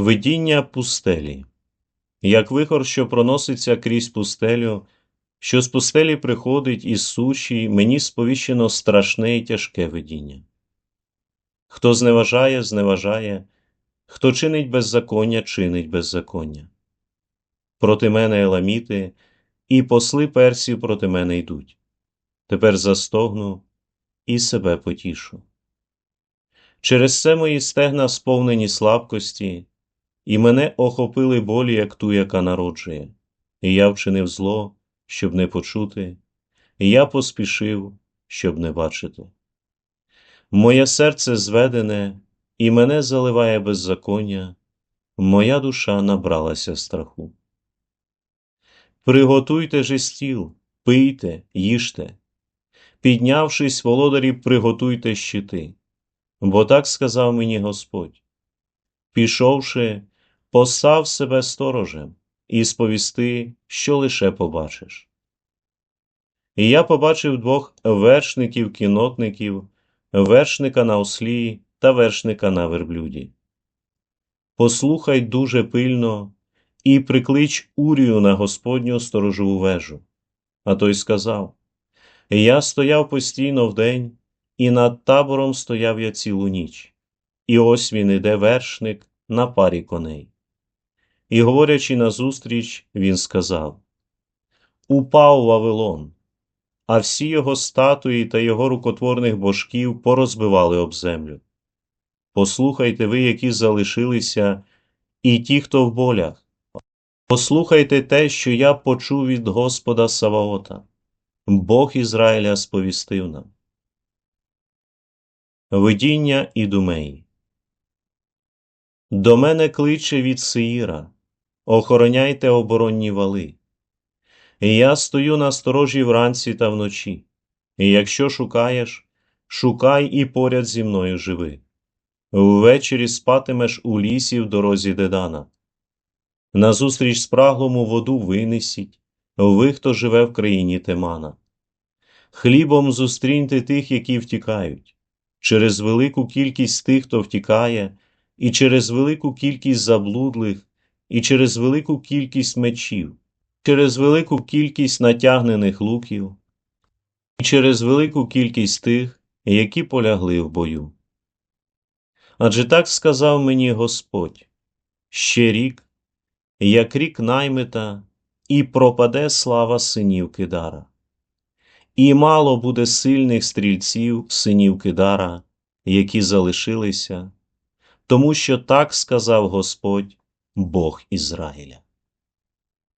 Видіння пустелі. Як вихор, що проноситься крізь пустелю, що з пустелі приходить із суші, мені сповіщено страшне і тяжке видіння. Хто зневажає, зневажає, хто чинить беззаконня, чинить беззаконня. Проти мене еламіти, і посли персів проти мене йдуть. Тепер застогну і себе потішу. Через це мої стегна сповнені слабкості, і мене охопили болі, як ту, яка народжує, я вчинив зло, щоб не почути, і я поспішив, щоб не бачити. Моє серце зведене, і мене заливає беззаконня, моя душа набралася страху. Приготуйте же стіл, пийте, їжте, піднявшись, володарі, приготуйте щити, бо так сказав мені Господь. Пішовши, постав себе сторожем і сповісти, що лише побачиш. І я побачив двох вершників кінотників, вершника на ослі та вершника на верблюді. Послухай дуже пильно і приклич Урію на Господню сторожову вежу. А той сказав Я стояв постійно вдень, і над табором стояв я цілу ніч, і ось він іде вершник на парі коней. І, говорячи назустріч, він сказав Упав Вавилон, а всі його статуї та його рукотворних божків порозбивали об землю. Послухайте ви, які залишилися, і ті, хто в болях. Послухайте те, що я почув від Господа Саваота. Бог Ізраїля сповістив нам. Видіння Ідумеї До мене кличе від Сеїра, охороняйте оборонні вали. Я стою на сторожі вранці та вночі, і якщо шукаєш, шукай і поряд зі мною живи. Ввечері спатимеш у лісі в дорозі Дедана. Назустріч спраглому воду винесіть, ви, хто живе в країні Темана. Хлібом зустріньте тих, які втікають, через велику кількість тих, хто втікає, і через велику кількість заблудлих, і через велику кількість мечів, через велику кількість натягнених луків, і через велику кількість тих, які полягли в бою. Адже так сказав мені Господь ще рік, як рік наймита, і пропаде слава синів Кидара. І мало буде сильних стрільців синів Кидара, які залишилися, тому що так сказав Господь, Бог Ізраїля.